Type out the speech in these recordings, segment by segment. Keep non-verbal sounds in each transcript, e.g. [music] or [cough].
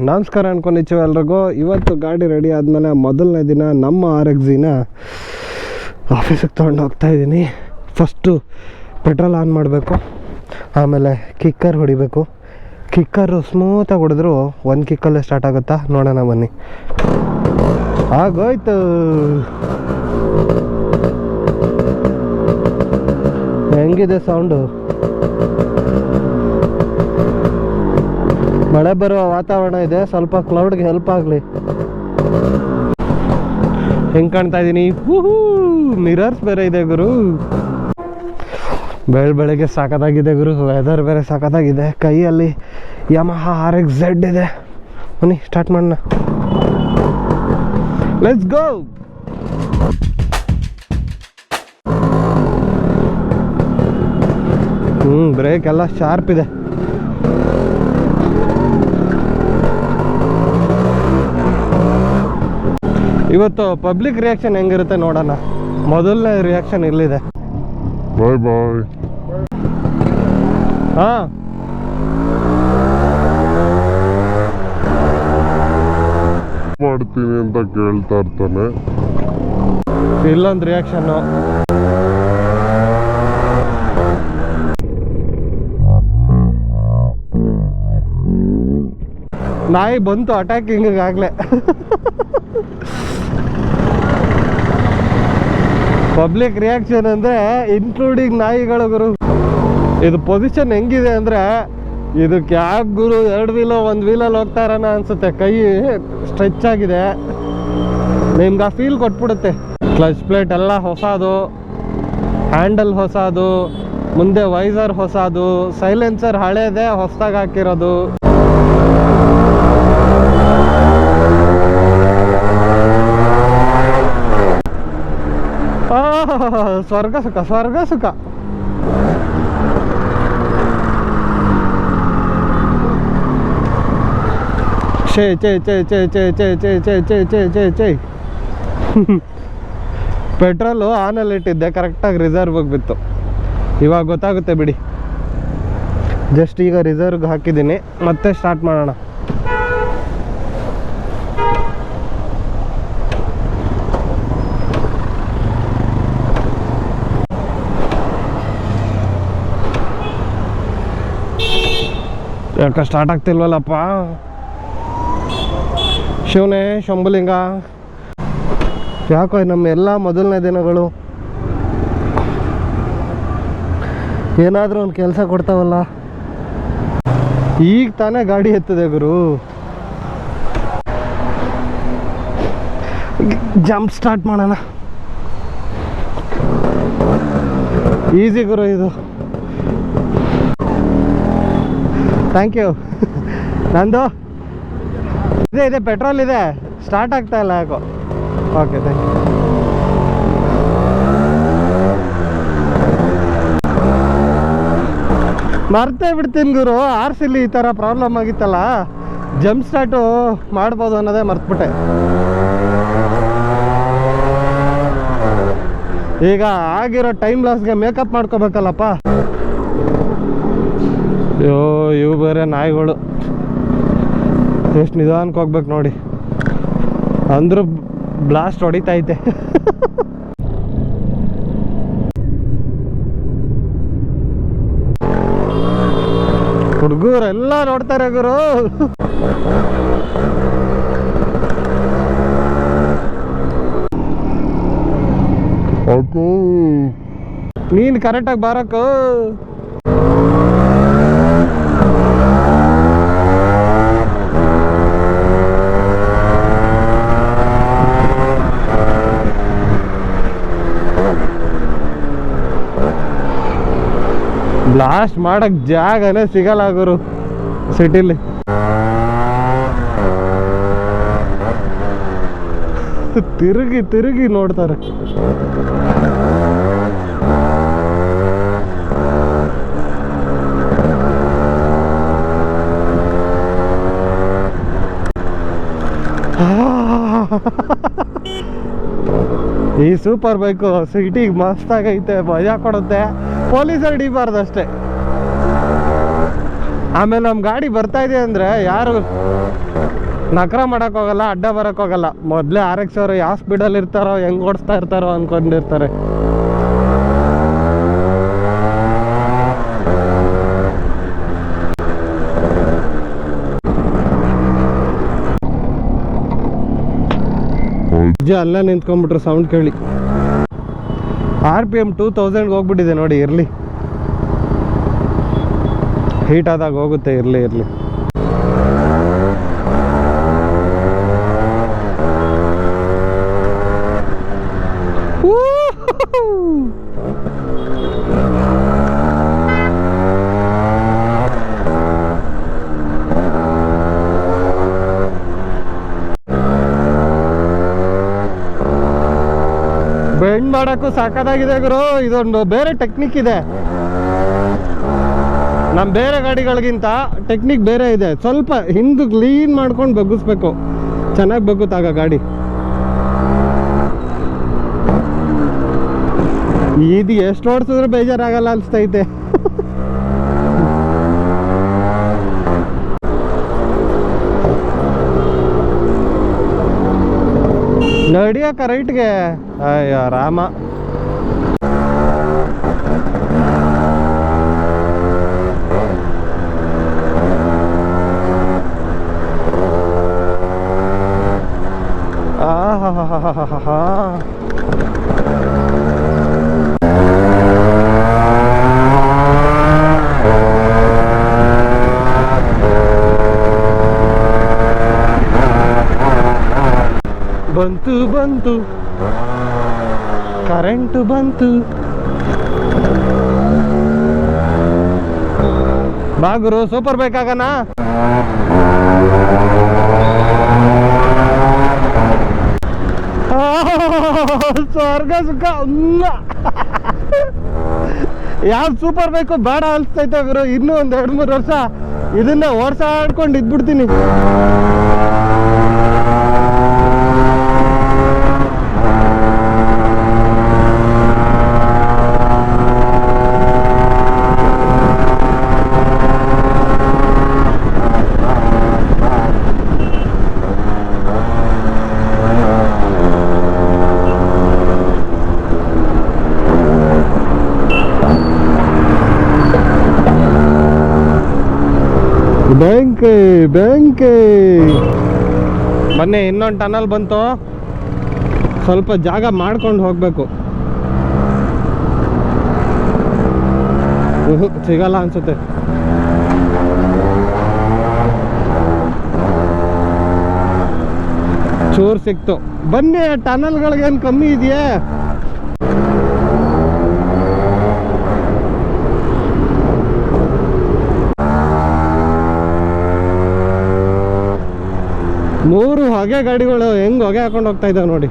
ನಮಸ್ಕಾರ ಅನ್ಕೊಂಡಿದ್ದೀವಿ ಎಲ್ರಿಗೂ. ಇವತ್ತು ಗಾಡಿ ರೆಡಿ ಆದಮೇಲೆ ಮೊದಲನೇ ದಿನ ನಮ್ಮ ಆರ್ ಎಕ್ಸಿನ ಆಫೀಸಿಗೆ ತೊಗೊಂಡು ಹೋಗ್ತಾ ಇದ್ದೀನಿ. ಫಸ್ಟು ಪೆಟ್ರೋಲ್ ಆನ್ ಮಾಡಬೇಕು. ಆಮೇಲೆ ಕಿಕ್ಕರ್ ಹೊಡಿಬೇಕು. ಕಿಕ್ಕರು ಸ್ಮೂತಾಗಿ ಹೊಡೆದ್ರು ಒಂದು ಕಿಕ್ಕಲ್ಲೇ ಸ್ಟಾರ್ಟ್ ಆಗುತ್ತಾ? ನೋಡೋಣ ಬನ್ನಿ. ಆಗೋಯ್ತು. ಹೆಂಗಿದೆ ಸೌಂಡು ಮಳೆ ಬರುವ ವಾತಾವರಣ ಇದೆ. ಸ್ವಲ್ಪ ಕ್ಲೌಡ್ಗೆ ಹೆಲ್ಪ್ ಆಗಲಿ. ಹೆಂಗೆ ಕಾಣ್ತಾ ಇದ್ದೀನಿ ಮಿರರ್ಸ್ ಬೇರೆ ಇದೆ ಗುರು. ಬೆಳ ಬೆಳಗ್ಗೆ ಸಾಕತ್ತಾಗಿದೆ ಗುರು. ವೆದರ್ ಬೇರೆ ಸಾಕತ್ತಾಗಿದೆ ಕೈಯಲ್ಲಿ ಯಮಹ ಆರ್ ಎಕ್ಸ್ ಝೆಡ್ ಇದೆ. ಬನ್ನಿ ಸ್ಟಾರ್ಟ್ ಮಾಡೋಣ. ಲೆಟ್ಸ್ ಗೋ ಹ್ಞೂ ಬ್ರೇಕ್ ಎಲ್ಲ ಶಾರ್ಪ್ ಇದೆ. ಇವತ್ತು ಪಬ್ಲಿಕ್ ರಿಯಾಕ್ಷನ್ ಹೆಂಗಿರುತ್ತೆ ನೋಡೋಣ. ಮೊದಲನೇ ರಿಯಾಕ್ಷನ್ ಇಲ್ಲಿದೆ. ಬಾಯ್ ಬಾಯ್ ಹಾ. ಮಾಡ್ತೀನಿ ಅಂತ ಕೇಳ್ತಾ ಇರ್ತಾನೆ. ಇಲ್ಲೊಂದು ರಿಯಾಕ್ಷನ್ನು ನಾಯಿ ಬಂತು ಅಟ್ಯಾಕಿಂಗ್ ಆಗ್ಲೇ. ಪಬ್ಲಿಕ್ ರಿಯಾಕ್ಷನ್ ಅಂದ್ರೆ ಇನ್ಕ್ಲೂಡಿಂಗ್ ನಾಯಿಗಳು ಗುರು. ಇದು ಪೊಸಿಷನ್ ಹೆಂಗಿದೆ ಅಂದ್ರೆ ಇದು ಕ್ಯಾಬ್ ಗುರು ಎರಡು ವೀಲೋ ಒಂದು ವೀಲಲ್ಲಿ ಹೋಗ್ತಾ ಇರೋಣ ಅನ್ಸುತ್ತೆ. ಕೈ ಸ್ಟ್ರೆಚ್ ಆಗಿದೆ. ನಿಮ್ಗೆ ಆ ಫೀಲ್ ಕೊಟ್ಬಿಡುತ್ತೆ. ಕ್ಲಚ್ ಪ್ಲೇಟ್ ಎಲ್ಲ ಹೊಸದು ಹ್ಯಾಂಡಲ್ ಹೊಸದು, ಮುಂದೆ ವೈಸರ್ ಹೊಸದು ಸೈಲೆನ್ಸರ್ ಹಳೇದೆ ಹೊಸದಾಗಿ ಹಾಕಿರೋದು. ಸ್ವರ್ಗ ಸುಖ ಸ್ವರ್ಗ ಸುಖ ಚೇ ಚೇ ಚೇ ಚೇ ಚೇ ಚೇ ಚೇ ಚೇ ಚೇ ಚೇ ಚೇ ಚೇ ಪೆಟ್ರೋಲು ಆನಲ್ಲಿ ಇಟ್ಟಿದ್ದೆ ಕರೆಕ್ಟಾಗಿ ರಿಸರ್ವ್ಗೆ ಬಿತ್ತು ಇವಾಗ ಗೊತ್ತಾಗುತ್ತೆ ಬಿಡಿ ಜಸ್ಟ್ ಈಗ ರಿಸರ್ವ್ಗೆ ಹಾಕಿದ್ದೀನಿ ಮತ್ತೆ ಸ್ಟಾರ್ಟ್ ಮಾಡೋಣ ಯಾಕೆ ಸ್ಟಾರ್ಟ್ ಆಗ್ತಿಲ್ವಲ್ಲಪ್ಪ? ಶಿವನೇ, ಶಂಭುಲಿಂಗ. ಯಾಕೋ ನಮ್ಮ ಎಲ್ಲ ಮೊದಲನೇ ದಿನಗಳು ಏನಾದರೂ ಒಂದು ಕೆಲಸ ಕೊಡ್ತಾವಲ್ಲ? ಈಗ ತಾನೇ ಗಾಡಿ ಎತ್ತದೆ ಗುರು. ಜಂಪ್ ಸ್ಟಾರ್ಟ್ ಮಾಡೋಣ. ಈಸಿ ಗುರು ಇದು. ಥ್ಯಾಂಕ್ ಯು ನಂದು? ಇದೆ ಇದೆ ಪೆಟ್ರೋಲ್ ಇದೆ. ಸ್ಟಾರ್ಟ್ ಆಗ್ತಾ ಇಲ್ಲ ಯಾಕೋ. ಓಕೆ ಥ್ಯಾಂಕ್ ಯು ಮರ್ತೇ ಬಿಡ್ತೀನಿ ಗುರು. ಆರ್ಸಿಲಿ ಈ ಥರ ಪ್ರಾಬ್ಲಮ್ ಆಗಿತ್ತಲ್ಲ. ಜಂಪ್ ಸ್ಟಾರ್ಟು ಮಾಡ್ಬೋದು ಅನ್ನೋದೇ ಮರ್ತ್ಬಿಟ್ಟೆ. ಈಗ ಆಗಿರೋ ಟೈಮ್ ಲಾಸ್ಗೆ ಮೇಕಪ್ ಮಾಡ್ಕೋಬೇಕಲ್ಲಪ್ಪ. ಅಯ್ಯೋ ಇವು ಬೇರೆ ನಾಯಿಗಳು. ಎಷ್ಟು ನಿಧಾನಕ್ಕೆ ಹೋಗ್ಬೇಕು ನೋಡಿ. ಅಂದ್ರೆ ಬ್ಲಾಸ್ಟ್ ಹೊಡಿತೈತೆ. ಹುಡುಗರೆಲ್ಲ ನೋಡ್ತಾರೆ ಗುರು. ನೀನ್ ನೀನು ಕರೆಕ್ಟಾಗಿ ಬಾರಕ್ಕು. ಬ್ಲಾಸ್ಟ್ ಮಾಡಕ್ ಜಾಗನೇ ಸಿಗಲ್ಲ ಗುರು. ಸಿಟಿಲಿ. ತಿರುಗಿ ತಿರುಗಿ ನೋಡ್ತಾರೆ. ಈ ಸೂಪರ್ ಬೈಕು ಸಿಟಿಗೆ ಮಸ್ತಾಗೈತೆ, ಮಜಾ ಕೊಡುತ್ತೆ. ಪೊಲೀಸರು ಹಿಡಿಬಾರ್ದು ಅಷ್ಟೇ ಆಮೇಲೆ ನಮ್ಮ ಗಾಡಿ ಬರ್ತಾ ಇದೆ ಅಂದರೆ ಯಾರು ನಕರ ಮಾಡಕ್ ಹೋಗಲ್ಲ, ಅಡ್ಡ ಬರಕ್ ಹೋಗಲ್ಲ. ಮೊದ್ಲೇ ಆರ್ ಎಕ್ಸ್ ಅವರು ಯಾವ ಸ್ಪೀಡಲ್ಲಿ ಇರ್ತಾರೋ, ಹೆಂಗ್ ಓಡಿಸ್ತಾ ಇರ್ತಾರೋ ಅನ್ಕೊಂಡಿರ್ತಾರೆ. ಅಜ್ಜ ಅಲ್ಲೇ ನಿಂತ್ಕೊಂಡ್ಬಿಟ್ರೆ ಸೌಂಡ್ ಕೇಳಿ. ಆರ್ ಪಿ ಎಂ ಟೂ ತೌಸಂಡ್ಗೆ ಹೋಗ್ಬಿಟ್ಟಿದೆ ನೋಡಿ ಇರಲಿ. ಹೀಟ್ ಆದಾಗ ಹೋಗುತ್ತೆ ಇರಲಿ ಇರಲಿ ಬೆಂಡ್ ಮಾಡಕ್ಕೂ ಸಾಕಾಗಿದೆ ಗುರು. ಇದೊಂದು ಬೇರೆ ಟೆಕ್ನಿಕ್ ಇದೆ. ನಮ್ಮ ಬೇರೆ ಗಾಡಿಗಳಿಗಿಂತ ಟೆಕ್ನಿಕ್ ಬೇರೆ ಇದೆ. ಸ್ವಲ್ಪ ಹಿಂದೆ ಕ್ಲೀನ್ ಮಾಡ್ಕೊಂಡು ಬಗ್ಗಿಸ್ಬೇಕು. ಚೆನ್ನಾಗಿ ಬಗ್ಗುತ್ತಾಗ ಗಾಡಿ. ಇದು ಎಷ್ಟು ಓಡಿಸಿದ್ರೆ ಬೇಜಾರಾಗಲ್ಲ ಅನ್ಸ್ತೈತೆ. ನಡಿಯಕ ರೈಟ್ಗೆ? ಅಯ್ಯೋ ರಾಮ. ಆ ಹಾ ಹಾ ಹಾ ಹಾ ಹಾ ಬಂತು ಬಂತು. ಕರೆಂಟು ಬಂತು. ಬಾ ಗುರು ಸೂಪರ್ ಬೇಕಾಗಣ ಸ್ವರ್ಗ ಸುಖ ಯಾವ್ದು ಸೂಪರ್ ಬೇಕು ಬೇಡ ಅನ್ಸ್ತೈತೆ ಗುರು, ಇನ್ನೂ ಒಂದ್ ಎರಡ್ ಮೂರು ವರ್ಷ ಇದನ್ನ ಓಡ್ಸಾಡ್ಕೊಂಡು ಇದ್ಬಿಡ್ತೀನಿ. ಬ್ಯಾಂಕ್ ಬ್ಯಾಂಕ್ ಮೊನ್ನೆ ಇನ್ನೊಂದು ಟನಲ್ ಬಂತು. ಸ್ವಲ್ಪ ಜಾಗ ಮಾಡ್ಕೊಂಡು ಹೋಗ್ಬೇಕು. ಸಿಗಲ್ಲ ಅನ್ಸುತ್ತೆ. ಚೂರ್ ಸಿಕ್ತು. ಬನ್ನಿ ಟನಲ್ಗಳಿಗೇನು ಕಮ್ಮಿ ಇದೆಯಾ? ಮೂರು ಹೊಗೆ ಗಾಡಿಗಳು ಹೆಂಗ್ ಹೊಗೆ ಹಾಕೊಂಡು ಹೋಗ್ತಾ ಇದ್ದಾವೆ ನೋಡಿ.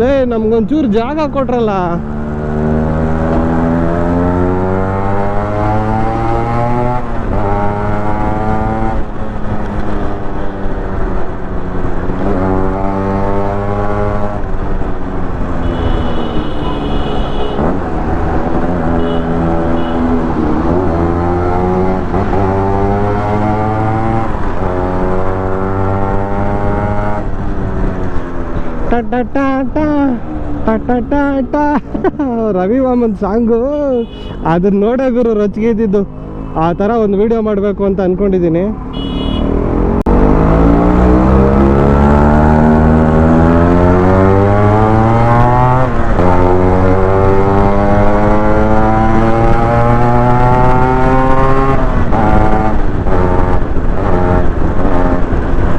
ಲೇ ನಮ್ಗೊಂಚೂರು ಜಾಗ ಕೊಟ್ರಲ್ಲ. ರವಿ ವಾಮನ್ ಸಾಂಗು. ಅದನ್ನ ನೋಡೋಗರು ಗುರು ರೊಚ್ಚಿಗೆ ಆ ಥರ ಒಂದು ವಿಡಿಯೋ ಮಾಡಬೇಕು ಅಂತ ಅನ್ಕೊಂಡಿದ್ದೀನಿ.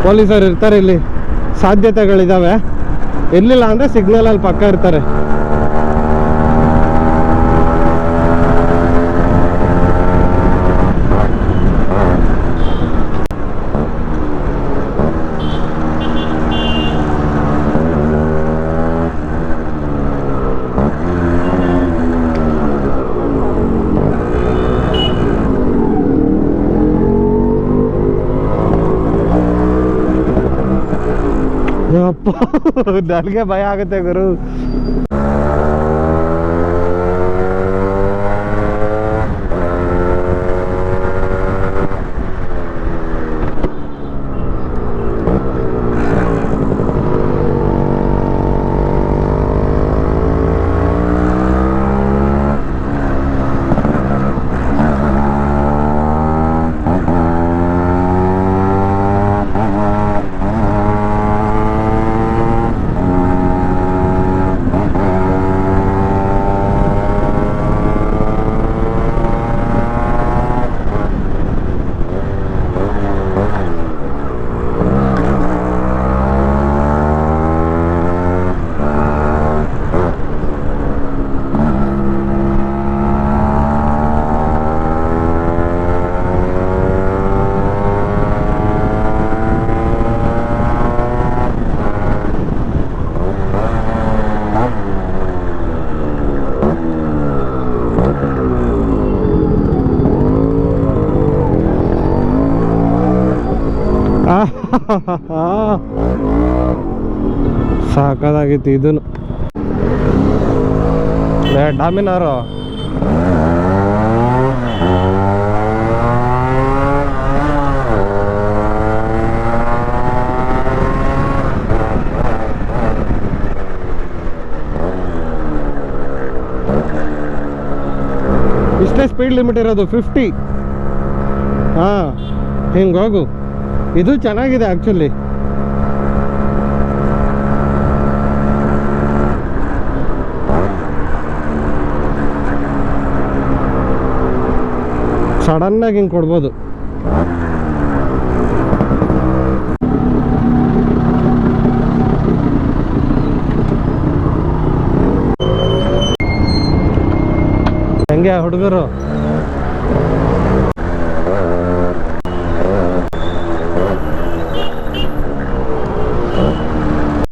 ಪೊಲೀಸರು ಇರ್ತಾರೆ ಇಲ್ಲಿ. ಸಾಧ್ಯತೆಗಳಿದಾವೆ. ಇರ್ಲಿಲ್ಲ ಅಂದರೆ ಸಿಗ್ನಲ್ ಅಲ್ಲಿ ಪಕ್ಕ ಇರ್ತಾರೆ. ನನಗೆ ಭಯ ಆಗುತ್ತೆ ಗುರು. [laughs] ಸಾಕಾಗಿತ್ತು ಇದನ್ನು. ಡಾಮಿನಾರು? ಇಷ್ಟೇ ಸ್ಪೀಡ್ ಲಿಮಿಟ್ ಇರೋದು ಫಿಫ್ಟಿ ಹಾಂ ಹಿಂಗೆ ಹೋಗು. ಇದು ಚೆನ್ನಾಗಿದೆ ಆ್ಯಕ್ಚುಲಿ ಸಡನ್ನಾಗಿ ಹಿಂಗೆ ಕೊಡ್ಬೋದು. ಹೆಂಗೆ ಹುಡುಗರು?